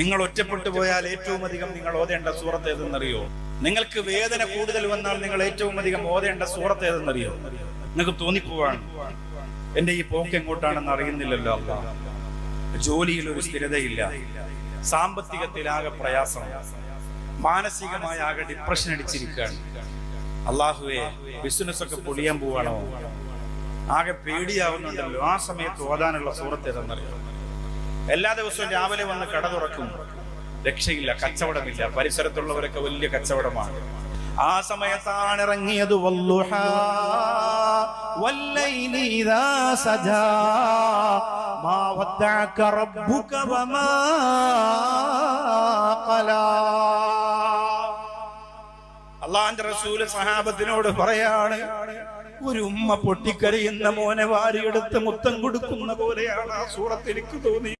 നിങ്ങൾ ഒറ്റപ്പെട്ടു പോയാൽ ഏറ്റവും അധികം നിങ്ങൾ ഓതേണ്ട സൂറത്ത് ഏതെന്നറിയോ? നിങ്ങൾക്ക് വേദന കൂടുതൽ വന്നാൽ നിങ്ങൾ ഏറ്റവും അധികം ഓതേണ്ട സൂറത്ത് ഏതെന്നറിയോ? നിങ്ങൾക്ക് തോന്നിപ്പോവാണ് എന്റെ ഈ പോക്ക് എങ്ങോട്ടാണെന്ന് അറിയുന്നില്ലല്ലോ അല്ല. ജോലിയിൽ ഒരു സ്ഥിരതയില്ല. സാമ്പത്തികത്തിലാകെ പ്രയാസം. മാനസികമായ ആകെ ഡിപ്രഷൻ അടിച്ചിരിക്കുകയാണ്. അള്ളാഹുവെ ബിസിനസ് ഒക്കെ പൊളിയാൻ പോവാണോ? ആകെ പേടിയാവുന്നുണ്ടല്ലോ. ആ സമയത്ത് ഓതാനുള്ള സൂറത്ത് ഏതെന്നറിയോ? എല്ലാ ദിവസവും രാവിലെ വന്ന് കട തുറക്കും. രക്ഷയില്ല കച്ചവടമില്ല. പരിസരത്തുള്ളവരൊക്കെ വലിയ കച്ചവടമാണ്. ആ സമയത്താണ് ഇറങ്ങിയത് അള്ളാന്റെ റസൂൽ സഹാബത്തിനോട് പറയാണ് ഒരു ഉമ്മ പൊട്ടിക്കരയുന്ന മോനെ വാരിയെടുത്ത് മുത്തം കൊടുക്കുന്ന പോലെയാണ് ആ സൂറത്ത് എനിക്ക് തോന്നി